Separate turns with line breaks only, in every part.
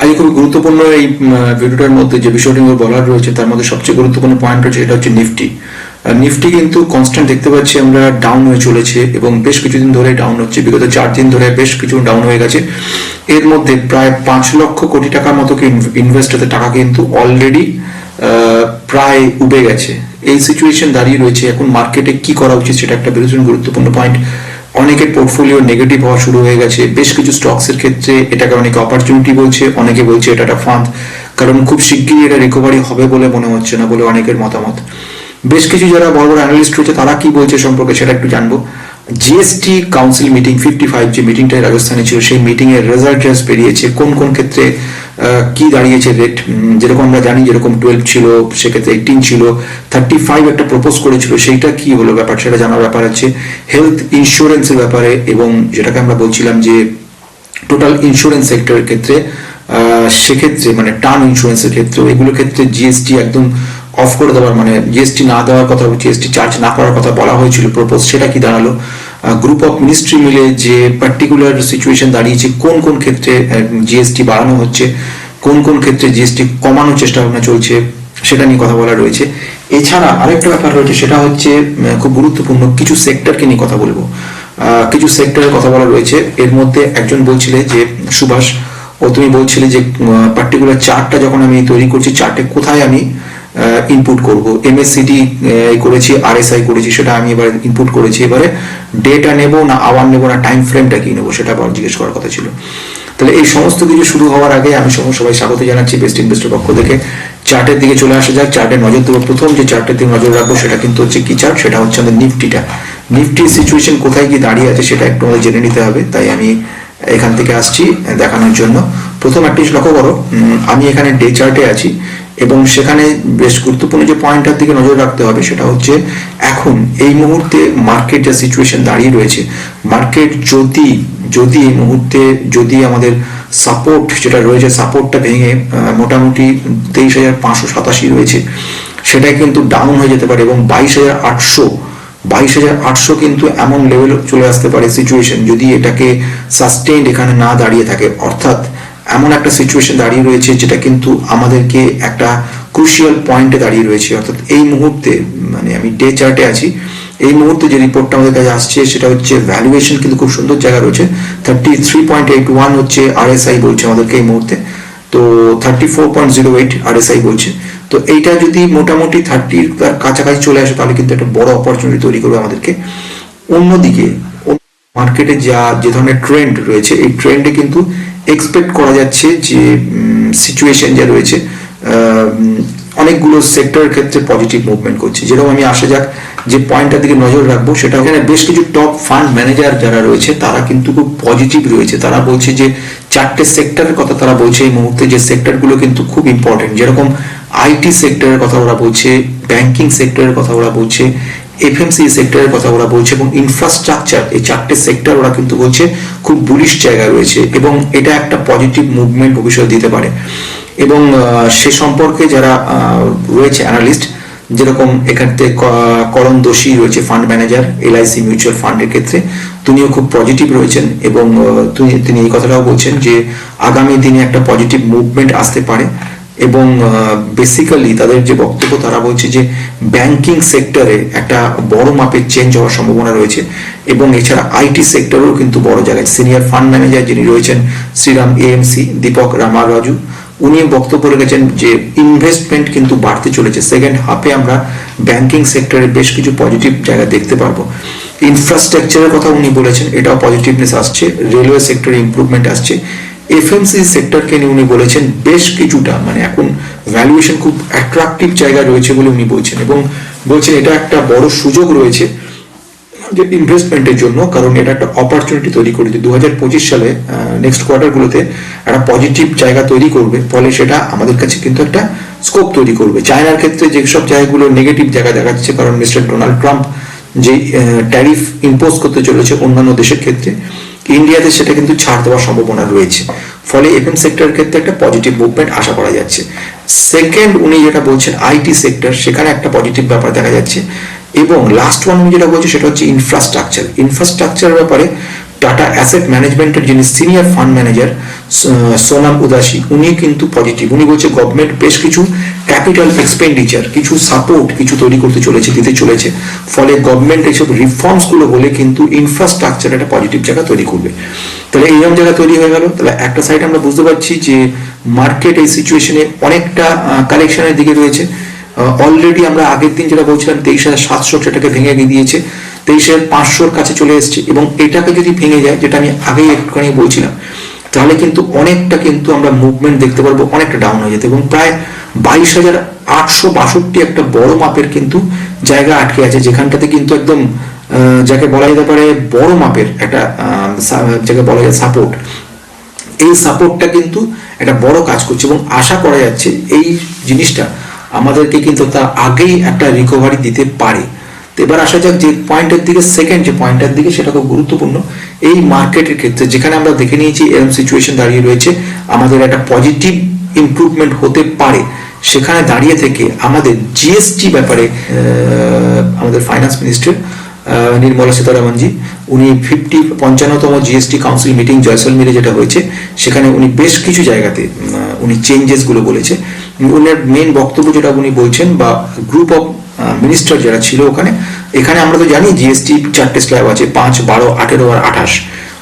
আজকে খুবই গুরুত্বপূর্ণ এই ভিডিওটার মধ্যে যে বিষয়টি আমার বলার রয়েছে, তার মধ্যে সবচেয়ে গুরুত্বপূর্ণ পয়েন্ট হচ্ছে এটা হচ্ছে নিফটি। নিফটি কিন্তু কনস্ট্যান্ট দেখতে পাচ্ছি আমরা ডাউন হয়ে চলেছে এবং বেশ কিছুদিন ধরে ডাউন হচ্ছে। বিগত চার দিন ধরে বেশ কিছু ডাউন হয়ে গেছে। এর মধ্যে প্রায় পাঁচ লক্ষ কোটি টাকার মতো ইনভেস্টরদের টাকা কিন্তু অলরেডি প্রায় উবে গেছে। এই সিচুয়েশন দাঁড়িয়ে রয়েছে। এখন মার্কেটে কি করা উচিত সেটা একটা ভীষণ গুরুত্বপূর্ণ পয়েন্ট অনেকের পোর্টফোলিও নেগেটিভ হওয়া শুরু হয়ে গেছে। বেশ কিছু স্টকস এর ক্ষেত্রে এটাকে অনেকে অপরচুনিটি বলছে, অনেকে বলছে এটা একটা ফাঁদ কারণ খুব শিগগিরই এটা রিকভারি হবে বলে মনে হচ্ছে না বলে অনেকের মতামত। বেশ কিছু যারা বড় বড় অ্যানালিস্ট রয়েছে তারা কি বলছে সম্পর্কে সেটা একটু জানব। GST council meeting fifty five যে মিটিংটা রাজস্থানে ছিল। সেই মিটিং এর রেজাল্ট জাস্ট বেরিয়েছে। কোন কোন ক্ষেত্রে কি দাঁড়িয়েছে রেট যেরকম আমরা জানি যেরকম টুয়েলভ ছিল সেক্ষেত্রে এইটিন ছিল। থার্টি ফাইভ একটা প্রপোজ করেছিল। সেইটা কি হলো ব্যাপার? সেটা জানার ব্যাপার আছে। হেলথ ইন্স্যুরেন্সের ব্যাপারে এবং যেটাকে আমরা বলছিলাম যে টোটাল ইন্স্যুরেন্স সেক্টরের ক্ষেত্রে আহ, সেক্ষেত্রে মানে টার্ম ইন্স্যুরেন্সের ক্ষেত্রে এগুলোর ক্ষেত্রে জিএসটি একদম অফ করে দেওয়ার মানে জিএসটি না দেওয়ার কথা জিএসটি চার্জ না করার কথা বলা হয়েছিল প্রপোজ সেটা কি দাঁড়াল? গ্রুপ অফ মিনিস্ট্রি মিলে যে পার্টিকুলার সিচুয়েশন দাঁড়িয়েছে, কোন কোন ক্ষেত্রে জিএসটি বাড়ানো হচ্ছে, কোন কোন ক্ষেত্রে জিএসটি কমানোর চেষ্টা ভাবনা চলছে, সেটা নিয়ে কথা বলা রয়েছে। এছাড়া আরেকটা ব্যাপার রয়েছে, সেটা হচ্ছে খুব গুরুত্বপূর্ণ, কিছু সেক্টরকে নিয়ে কথা বলব। কিছু সেক্টরের কথা বলা রয়েছে, এর মধ্যে একজন বলছিলে যে, সুভাষ, ও তুমি বলছিলে যে পার্টিকুলার চার্টটা যখন আমি তৈরি করছি চার্টে কোথায় আমি ইনপুট করব। এমএসসিডি করেছি আরএসআই করেছি, সেটা আমি এবার ইনপুট করেছি। এবারে ডেটা নেব না আওয়ার নেব না টাইম ফ্রেমটা কি নেব, সেটা আবার জিজ্ঞেস করার কথা ছিল। তাহলে এই সমস্ত কিছু শুরু হওয়ার আগে আমি সব- সবাই স্বাগত জানাচ্ছি বেস্ট ইনভেস্টের পক্ষ থেকে। চার্টের দিকে চলে আসা যাক। চার্টে নজর দেবো। প্রথম যে চার্টের দিকে নজর রাখব, সেটা কিন্তু হচ্ছে কি চার্ট সেটা হচ্ছে আমাদের নিফটিটা। নিফটির সিচুয়েশন কোথায় কি দাঁড়িয়ে আছে, সেটা একটু আমাদের জেনে নিতে হবে। তাই আমি এখান থেকে আসছি, দেখানোর জন্য। প্রথম একটা লক্ষ্য করো। আমি এখানে ডে চার্টে আছি। এবং সেখানে বেশ গুরুত্বপূর্ণ যে পয়েন্টটার দিকে নজর রাখতে হবে সেটা হচ্ছে এখন এই মুহূর্তে মার্কেট যা সিচুয়েশন দাঁড়িয়ে রয়েছে মার্কেট যদি যদি এই মুহূর্তে যদি আমাদের সাপোর্ট যেটা রয়েছে সাপোর্টটা ভেঙে মোটামুটি তেইশ হাজার পাঁচশো সাতাশি রয়েছে সেটা কিন্তু ডাউন হয়ে যেতে পারে এবং বাইশ হাজার আটশো, বাইশ হাজার আটশো কিন্তু এমন লেভেল চলে আসতে পারে সিচুয়েশন যদি এটাকে সাস্টেইনড এখানে না দাঁড়িয়ে থাকে। অর্থাৎ এমন একটা সিচুয়েশন দাঁড়িয়ে রয়েছে যেটা কিন্তু আমাদেরকে একটা ক্রুশিয়াল পয়েন্টে দাঁড়িয়ে রয়েছে। অর্থাৎ এই মুহূর্তে মানে আমি ডে চার্টে আছি, এই মুহূর্তে যে রিপোর্টটা আমাদের কাছে আসছে সেটা হচ্ছে ভ্যালুয়েশন কিন্তু খুব সুন্দর জায়গা রয়েছে। Thirty three point eight one হচ্ছে আরএসআই বলছে আমাদেরকে এই মুহূর্তে। তো thirty four point zero eight RSI বলছে। তো এইটা যদি মোটামুটি থার্টির কাছাকাছি চলে আসে তাহলে কিন্তু একটা বড় অপরচুনিটি তৈরি করবে আমাদেরকে। অন্যদিকে মার্কেটে যা, যে ধরনের ট্রেন্ড রয়েছে, এই ট্রেন্ডে কিন্তু এক্সপেক্ট করা যাচ্ছে যে সিচুয়েশন যা রয়েছে অনেকগুলো সেক্টরের ক্ষেত্রে পজিটিভ মুভমেন্ট করছে। যেরকম আমি আসা যাক যে পয়েন্টটার দিকে নজর রাখব, সেটা এখানে বেশ কিছু টপ ফান্ড ম্যানেজার যারা রয়েছে, তারা কিন্তু খুব পজিটিভ রয়েছে। তারা বলছে যে চারটে সেক্টরের কথা তারা বলছে, এই মুহূর্তে যে সেক্টরগুলো কিন্তু খুব ইম্পর্টেন্ট যেরকম আইটি সেক্টরের কথা ওরা বলছে ব্যাংকিং সেক্টরের কথা ওরা বলছে এফএমসি সেক্টরের কথা ওরা বলছে এবং ইনফ্রাস্ট্রাকচার এই চারটে সেক্টর ওরা কিন্তু বলছে খুব বুলিশ জায়গায় রয়েছে এবং এটা একটা পজিটিভ মুভমেন্ট ভবিষ্যৎ দিতে পারে। এবং সে সম্পর্কে যারা রয়েছে অ্যানালিস্ট যেরকম এখান করণ দোষী রয়েছে ফান্ড ম্যানেজার এলআইসি মিউচুয়াল ফান্ডের ক্ষেত্রে, তিনিও খুব পজিটিভ রয়েছেন এবং তিনি এই কথাটাও বলছেন যে আগামী দিনে একটা পজিটিভ মুভমেন্ট আসতে পারে। এবং বেসিক্যালি তাদের যে বক্তব্য তারা বলছে যে ব্যাংকিং সেক্টরে একটা বড় মাপের চেঞ্জ হওয়ার সম্ভাবনা রয়েছে এবং এছাড়া আইটি সেক্টরেও কিন্তু বড় জায়গায় সিনিয়র ফান্ড ম্যানেজার যিনি রয়েছেন শ্রীরাম এএমসি দীপক রামারাজু, উনি বক্তব্য রেখেছেন যে ইনভেস্টমেন্ট কিন্তু বাড়তে চলেছে। সেকেন্ড হাফে আমরা ব্যাংকিং সেক্টরে বেশ কিছু পজিটিভ জায়গা দেখতে পারব। ইনফ্রাস্ট্রাকচারের কথা উনি বলেছেন, এটাও পজিটিভনেস আসছে। রেলওয়ে সেক্টরে ইম্প্রুভমেন্ট আসছে। এফএমসি সেক্টরকে নিয়ে উনি বলেছেন, বেশ কিছুটা মানে এখন ভ্যালুয়েশন খুব অ্যাট্রাকটিভ জায়গায় রয়েছে বলে উনি বলছেন এবং বলছেন এটা একটা বড় সুযোগ রয়েছে ইনভেস্টমেন্টের জন্য, কারণ এটা একটা অপরচুনিটি তৈরি করে দু হাজার পঁচিশ সালে নেক্সট কোয়ার্টারগুলোতে একটা পজিটিভ জায়গা তৈরি করবে, ফলে সেটা আমাদের কাছে কিন্তু একটা স্কোপ তৈরি করবে। চায়নার ক্ষেত্রে যেসব জায়গাগুলো নেগেটিভ জায়গা দেখাচ্ছে কারণ মিস্টার ডোনাল্ড ট্রাম্প যে ট্যারিফ ইম্পোজ করতে চলেছে অন্যান্য দেশের ক্ষেত্রে ইন্ডিয়াতে সেটা কিন্তু ছাড় দেওয়ার সম্ভাবনা রয়েছে। ফলে এফএম সেক্টরের ক্ষেত্রে একটা পজিটিভ মুভমেন্ট আশা করা যাচ্ছে। সেকেন্ড উনি যেটা বলছেন আইটি সেক্টর সেখানে একটা পজিটিভ ব্যাপার দেখা যাচ্ছে। এবং লাস্ট ওয়ান উনি যেটা বলছে সেটা হচ্ছে ইনফ্রাস্ট্রাকচার ইনফ্রাস্ট্রাকচারের ব্যাপারে টাটা অ্যাসেট ম্যানেজমেন্টের যিনি সিনিয়র ফান্ড ম্যানেজার সোনাম উদাসী, উনি কিন্তু পজিটিভ উনি বলছে গভর্নমেন্ট বেশ কিছু ক্যাপিটাল এক্সপেন্ডিচার কিছু সাপোর্ট কিছু তৈরি করতে চলেছে, দিতে চলেছে। ফলে গভর্নমেন্ট এইসব রিফর্মসগুলো বলে কিন্তু ইনফ্রাস্ট্রাকচার একটা পজিটিভ জায়গা তৈরি করবে। তাহলে এইরকম জায়গা তৈরি হয়ে গেল। তাহলে একটা সাইড আমরা বুঝতে পারছি যে মার্কেট এই সিচুয়েশনে অনেকটা কালেকশনের দিকে রয়েছে। অলরেডি আমরা আগের দিন যেটা বলছিলাম, তেইশ হাজার সাতশো সেটাকে ভেঙে দিয়ে দিয়েছে। তেইশ হাজার পাঁচশোর কাছে চলে এসছে এবং এটাকে যদি ভেঙে যায়, যেটা আমি আগেই একটুখানি বলছিলাম, তাহলে কিন্তু অনেকটা কিন্তু আমরা মুভমেন্ট দেখতে পারব, অনেকটা ডাউন হয়ে যেতে এবং প্রায় বাইশ হাজার আটশো বাষট্টি একটা বড় মাপের কিন্তু জায়গা আটকে আছে, যেখানটাতে কিন্তু একদম যাকে বলা যেতে পারে বড় মাপের একটা যাকে বলা যায় সাপোর্ট এই সাপোর্টটা কিন্তু একটা বড় কাজ করছে এবং আশা করা যাচ্ছে এই জিনিসটা আমাদেরকে কিন্তু তার আগেই একটা রিকভারি দিতে পারে। তো এবার আসা যাক যে পয়েন্টের দিকে সেকেন্ড যে পয়েন্টের দিকে, সেটা খুব গুরুত্বপূর্ণ। এই মার্কেটের ক্ষেত্রে যেখানে আমরা দেখে নিয়েছি এরকম সিচুয়েশন দাঁড়িয়ে রয়েছে। আমাদের একটা পজিটিভ ইমপ্রুভমেন্ট হতে পারে। সেখানে দাঁড়িয়ে থেকে আমাদের জিএসটি ব্যাপারে আমাদের ফাইন্যান্স মিনিস্টার নির্মলা সীতারামনজি উনি ফিফটি পঞ্চান্নতম জিএসটি কাউন্সিল মিটিং জয়সলমিরে যেটা হয়েছে, সেখানে উনি বেশ কিছু জায়গাতে উনি চেঞ্জেসগুলো বলেছে। উনার মেন বক্তব্য যেটা উনি বলছেন বা গ্রুপ অফ মিনিস্টার যারা ছিল ওখানে, এখানে আমরা তো জানি জিএসটি চারটে স্ল্যাব আছে, পাঁচ, বারো, আঠেরো আর আঠাশ।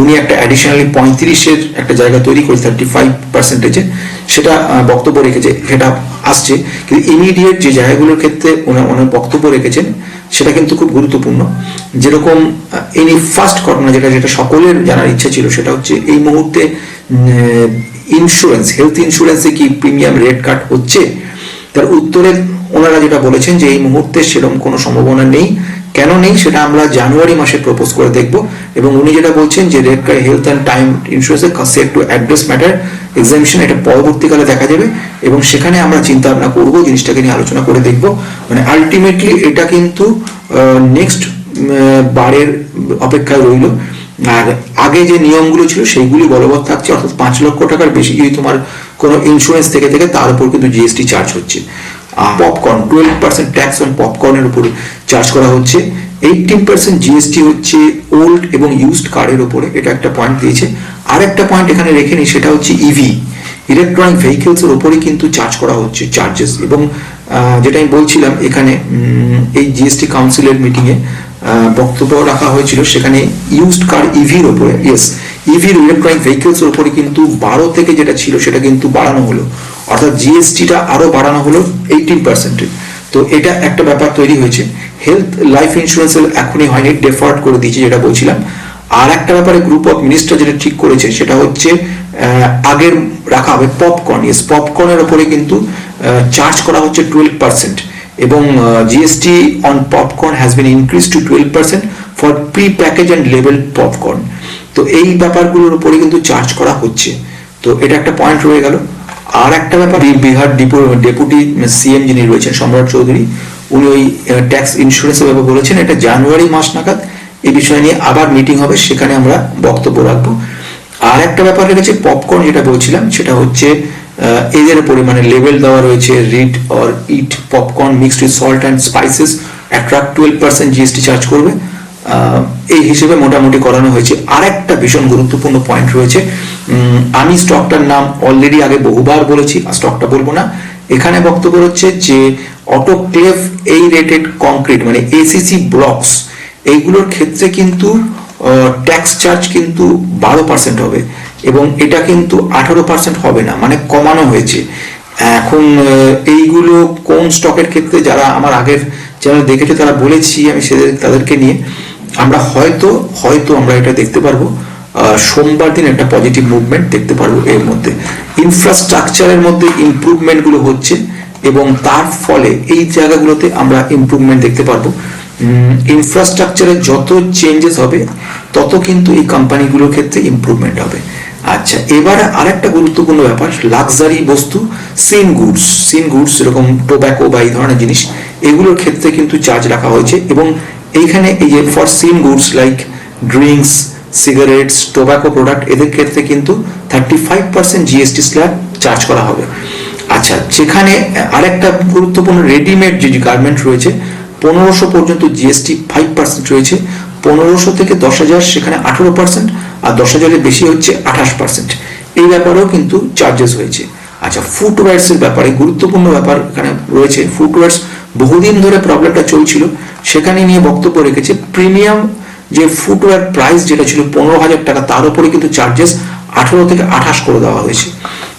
উনি একটা অ্যাডিশনালি পঁয়ত্রিশের একটা জায়গা তৈরি করে থার্টি ফাইভ পার্সেন্টেজে সেটা বক্তব্য রেখেছে, সেটা আসছে। কিন্তু ইমিডিয়েট যে জায়গাগুলোর ক্ষেত্রে ওনার ওনার বক্তব্য রেখেছেন, সেটা কিন্তু খুব গুরুত্বপূর্ণ। যেরকম এনি ফার্স্ট ঘটনা যেটা যেটা সকলের জানার ইচ্ছা ছিল, সেটা হচ্ছে এই মুহূর্তে ইন্স্যুরেন্স হেলথ ইন্স্যুরেন্সে কি প্রিমিয়াম রেট কাট হচ্ছে? তার উত্তরে ওনারা যেটা বলেছেন যে এই মুহূর্তে সেরকম কোনো সম্ভাবনা নেই। কেন নেই সেটা আমরা জানুয়ারি মাসে প্রপোজ করে দেখব এবং উনি যেটা বলছেন যে red card health and time ইন্স্যুরেন্সের টু অ্যাড্রেস ম্যাটার এক্সামিশন এটা পরবর্তীকালে দেখা যাবে এবং সেখানে আমরা চিন্তা ভাবনা করব, জিনিসটাকে নিয়ে আলোচনা করে দেখব। মানে আলটিমেটলি এটা কিন্তু নেক্সট বারের অপেক্ষায় রইল। আর আগে যে নিয়মগুলো ছিল সেইগুলি বলবৎ থাকছে, অর্থাৎ পাঁচ লক্ষ টাকার বেশি যদি তোমার কোনো ইন্স্যুরেন্স থেকে থেকে, তার উপর কিন্তু জিএসটি চার্জ হচ্ছে। Popcorn twelve percent tax on পপকর্নের উপর চার্জ করা হচ্ছে। এইটিন পার্সেন্ট জিএসটি হচ্ছে ওল্ড এবং ইউজড কারের উপরে, এটা একটা পয়েন্ট দিয়েছে। আর একটা পয়েন্ট এখানে রেখে নিই, সেটা হচ্ছে ইভি ইলেকট্রনিক ভেহিকেলস এর উপরে কিন্তু চার্জ করা হচ্ছে চার্জেস এবং যেটা আমি বলছিলাম, এখানে এই জিএসটি কাউন্সিলের মিটিংয়ে বক্তব্য রাখা হয়েছিল, সেখানে ইউজড কার ইভির উপরে ইয়েস ইভির ইলেকট্রনিক ভেহিকেলস এর উপরে কিন্তু বারো থেকে যেটা ছিল, সেটা কিন্তু বাড়ানো হলো। অর্থাৎ জিএসটিটা আরও বাড়ানো হলো এইটিন পার্সেন্টে তো এটা একটা ব্যাপার তৈরি হয়েছে। হেলথ লাইফ ইন্স্যুরেন্স এখনই হয়নি ডেফার্ড করে দিয়েছে যেটা বলছিলাম। আর একটা ব্যাপারে গ্রুপ অফ মিনিস্টার যেটা ঠিক করেছে, সেটা হচ্ছে আগের রাখা হবে পপকর্ন ইয়েস পপকর্নের উপরে কিন্তু চার্জ করা হচ্ছে টুয়েলভ পার্সেন্ট এবং GST on popcorn has been increase to twelve percent for pre package and level popcorn তো এই ব্যাপারগুলোর উপরে কিন্তু চার্জ করা হচ্ছে। তো এটা একটা পয়েন্ট রয়ে গেল। আর একটা ব্যাপার বিহার ডিপো, ডেপুটি সিএম যিনি রয়েছেন, সম্রাট চৌধুরী, উনি ওই ট্যাক্স ইন্স্যুরেন্সের ব্যাপারে বলেছেন, এটা জানুয়ারি মাস নাগাদ এই বিষয় নিয়ে আবার মিটিং হবে, সেখানে আমরা বক্তব্য রাখব। আর একটা ব্যাপার রেখেছে পপকর্ন যেটা বলছিলাম, সেটা হচ্ছে এদের পরিমাণে লেভেল দেওয়া রয়েছে, read or eat popcorn mixed with salt and spices attract twelve percent GST charge করবে। এই হিসেবে মোটামুটি করানো হয়েছে। আর একটা ভীষণ গুরুত্বপূর্ণ পয়েন্ট রয়েছে। আমি স্টকটার নাম অলরেডি আগে বহুবার বলেছি, আর স্টকটা বলব না। এখানে বক্তব্য হচ্ছে যে অটোক্লেভ এই রেটেড কংক্রিট মানে এসিসি ব্লকস এইগুলোর ক্ষেত্রে কিন্তু ট্যাক্স চার্জ কিন্তু বারো পার্সেন্ট হবে এবং এটা কিন্তু আঠারো পার্সেন্ট হবে না মানে কমানো হয়েছে। এখন এইগুলো কোন স্টকের ক্ষেত্রে, যারা আমার আগের চ্যানেল দেখেছে, তারা বলেছি আমি সেদের তাদেরকে নিয়ে। আমরা হয়তো হয়তো আমরা এটা দেখতে পারব সোমবার দিন একটা পজিটিভ মুভমেন্ট দেখতে পারব এর মধ্যে। ইনফ্রাস্ট্রাকচারের মধ্যে ইমপ্রুভমেন্টগুলো হচ্ছে এবং তার ফলে এই জায়গাগুলোতে আমরা ইমপ্রুভমেন্ট দেখতে পারব। ইনফ্রাস্ট্রাকচারে যত চেঞ্জেস হবে, তত কিন্তু এই কোম্পানিগুলোর ক্ষেত্রে ইমপ্রুভমেন্ট হবে। আচ্ছা এবারে আরেকটা গুরুত্বপূর্ণ ব্যাপার লাক্সারি বস্তু সিন গুডস সিন গুডস এরকম টোব্যাকো বা এই ধরনের জিনিস, এগুলোর ক্ষেত্রে কিন্তু চার্জ রাখা হয়েছে এবং এইখানে এই যে for sin goods like drinks cigarettes tobacco product এদের ক্ষেত্রে কিন্তু thirty five percent GST slab charge করা হবে। আচ্ছা যেখানে আরেকটা গুরুত্বপূর্ণ রেডিমেড যে গার্মেন্ট রয়েছে, পনেরোশো পর্যন্ত জিএসটি ফাইভ পার্সেন্ট রয়েছে, পনেরোশো থেকে দশ হাজার সেখানে আঠেরো পার্সেন্ট আর দশ হাজারের বেশি হচ্ছে আঠাশ পার্সেন্ট এই ব্যাপারেও কিন্তু চার্জেস হয়েছে। আচ্ছা ফুটওয়্যার্স এর ব্যাপারে গুরুত্বপূর্ণ ব্যাপার এখানে রয়েছে। ফুটওয়্যার্স বহুদিন ধরে প্রবলেমটা চলছিল, সেখানে নিয়ে বক্তব্য রেখেছে প্রিমিয়াম যে ফুটওয়্যার প্রাইস যেটা ছিল পনেরো হাজার টাকা, তার উপরে কিন্তু চার্জেস আঠারো থেকে আঠাশ করে দেওয়া হয়েছে।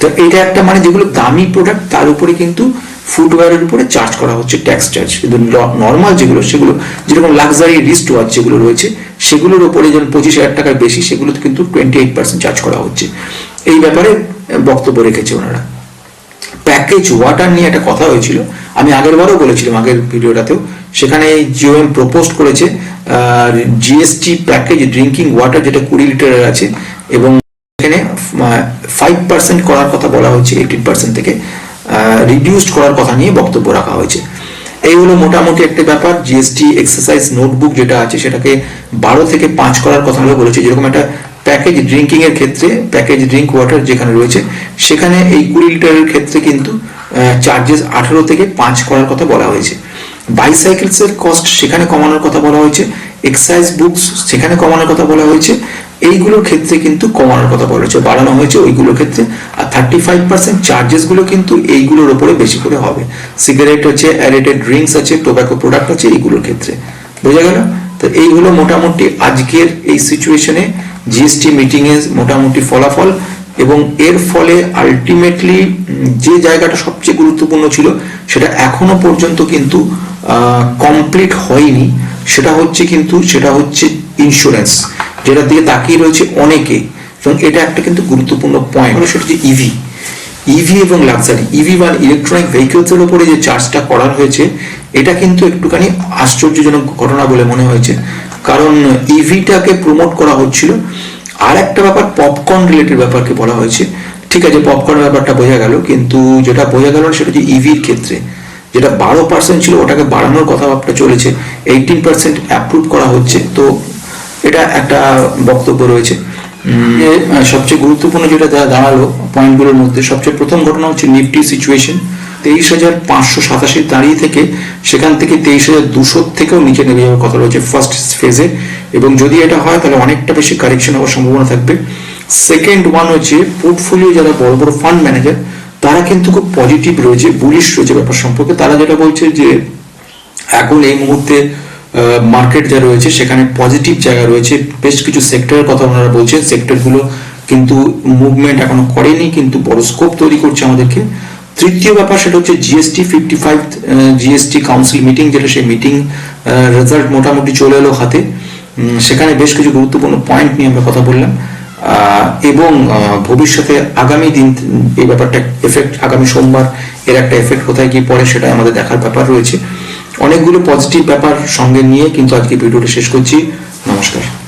তো এটা একটা মানে যেগুলো দামি প্রোডাক্ট তার উপরে কিন্তু ফুটওয়্যারের উপরে চার্জ করা হচ্ছে ট্যাক্স চার্জ কিন্তু নর্মাল যেগুলো, সেগুলো যেরকম লাক্সারি রিস্ট ওয়াচ যেগুলো রয়েছে, সেগুলোর উপরে যেমন পঁচিশ হাজার টাকার বেশি, সেগুলোতে কিন্তু টোয়েন্টি এইট পার্সেন্ট চার্জ করা হচ্ছে। এই ব্যাপারে বক্তব্য রেখেছে ওনারা। প্যাকেজ ওয়াটার নিয়ে একটা কথা হয়েছিল আমি আগের বারও বলেছিলাম, আগের ভিডিওটাতেও। সেখানে জিওএম প্রপোজ করেছে জিএসটি প্যাকেজ ড্রিঙ্কিং ওয়াটার যেটা কুড়ি লিটারের আছে, এবং এখানে ফাইভ পার্সেন্ট করার কথা বলা হয়েছে এইটিন পার্সেন্ট থেকে রিডিউসড করার কথা নিয়ে বক্তব্য রাখা হয়েছে। এই হলো মোটামুটি একটা ব্যাপার জিএসটি এক্সারসাইজ নোটবুক যেটা আছে, সেটাকে বারো থেকে পাঁচ করার কথা বলেছি, যেরকম একটা প্যাকেজ ড্রিঙ্কিং এর ক্ষেত্রে, প্যাকেজ ড্রিঙ্ক ওয়াটার যেখানে রয়েছে, সেখানে এই কুড়ি লিটারের ক্ষেত্রে কিন্তু চার্জেস আঠেরো থেকে পাঁচ করার কথা বলা হয়েছে। বাইসাইকেলস এর কস্ট সেখানে কমানোর কথা বলা হয়েছে। এক্সাইজ বুকস সেখানে কমানোর কথা বলা হয়েছে। এইগুলোর ক্ষেত্রে কিন্তু কমানোর কথা বলা হয়েছে, বাড়ানো হয়েছে ওইগুলোর ক্ষেত্রে। আর থার্টি ফাইভ পার্সেন্ট চার্জেসগুলো কিন্তু এইগুলোর উপরে বেশি করে হবে। সিগারেট আছে অ্যারেটেড ড্রিঙ্কস আছে টোব্যাকো প্রোডাক্ট আছে, এইগুলোর ক্ষেত্রে। বোঝা গেল? তো এই হলো মোটামুটি আজকের এই সিচুয়েশনে জিএসটি মিটিং এর মোটামুটি ফলাফল এবং এর ফলে আলটিমেটলি যে জায়গাটা সবচেয়ে গুরুত্বপূর্ণ ছিল সেটা এখনও পর্যন্ত কিন্তু কমপ্লিট হয়নি। সেটা হচ্ছে কিন্তু, সেটা হচ্ছে ইন্স্যুরেন্স যেটা দিয়ে তাকিয়ে রয়েছে অনেকে। এবং এটা একটা কিন্তু গুরুত্বপূর্ণ পয়েন্ট হলো সেটা হচ্ছে ইভি ইভি এবং লাক্সারি ইভি বা ইলেকট্রনিক ভেহিকেলস এর উপরে যে চার্জটা করা হয়েছে, এটা কিন্তু একটুখানি আশ্চর্যজনক ঘটনা বলে মনে হয়েছে। কারণ ইভিটাকে প্রমোট করা হচ্ছিল। আর একটা ব্যাপার পপকর্ন রিলেটেড ব্যাপারকে বলা হয়েছে। ঠিক আছে পপকর্ন ব্যাপারটা বোঝা গেল, কিন্তু যেটা বোঝা গেল সেটা হচ্ছে ইভির ক্ষেত্রে। যেটা বারো পার্সেন্ট ছিল, ওটাকে বাড়ানোর কথা কথাবার্তা চলেছে। এইটিন পার্সেন্ট অ্যাপ্রুভ করা হচ্ছে। তো এটা একটা বক্তব্য রয়েছে। সবচেয়ে গুরুত্বপূর্ণ যেটা দাঁড়াল পয়েন্টগুলোর মধ্যে, সবচেয়ে প্রথম ঘটনা হচ্ছে নিফটি সিচুয়েশন তেইশ হাজার পাঁচশো সাতাশি দাঁড়িয়ে থেকে সেখান থেকে তেইশ হাজার দুশো থেকেও নিচে নেমে যাওয়ার কথা রয়েছে ফার্স্ট ফেজে এবং যদি এটা হয়, তাহলে অনেকটা বেশি কারেকশন হওয়ার সম্ভাবনা থাকবে। সেকেন্ড ওয়ান হচ্ছে পোর্টফোলিও যারা বড় বড় ফান্ড ম্যানেজার তারা কিন্তু খুব পজিটিভ রয়েছে বুলিশ রয়েছে ব্যাপার সম্পর্কে। তারা যেটা বলছে যে, এখন এই মুহূর্তে মার্কেট যা রয়েছে, সেখানে পজিটিভ জায়গা রয়েছে। বেশ কিছু সেক্টরের কথা ওনারা বলছেন। সেক্টরগুলো কিন্তু মুভমেন্ট এখনও করেনি, কিন্তু বড় স্কোপ তৈরি করছে আমাদেরকে। তৃতীয় ব্যাপার সেটা হচ্ছে GST fifty five GST council meeting যেটা সেই মিটিং রেজাল্ট মোটামুটি চলে এলো হাতে। সেখানে বেশ কিছু গুরুত্বপূর্ণ পয়েন্ট নিয়ে আমরা কথা বললাম। এবং ভবিষ্যতে আগামী দিন এই ব্যাপারটা এফেক্ট আগামী সোমবার এর একটা এফেক্ট কোথায় গিয়ে পড়ে সেটা আমাদের দেখার ব্যাপার রয়েছে। অনেকগুলো পজিটিভ ব্যাপার সঙ্গে নিয়ে কিন্তু আজকে ভিডিওটা শেষ করছি। নমস্কার।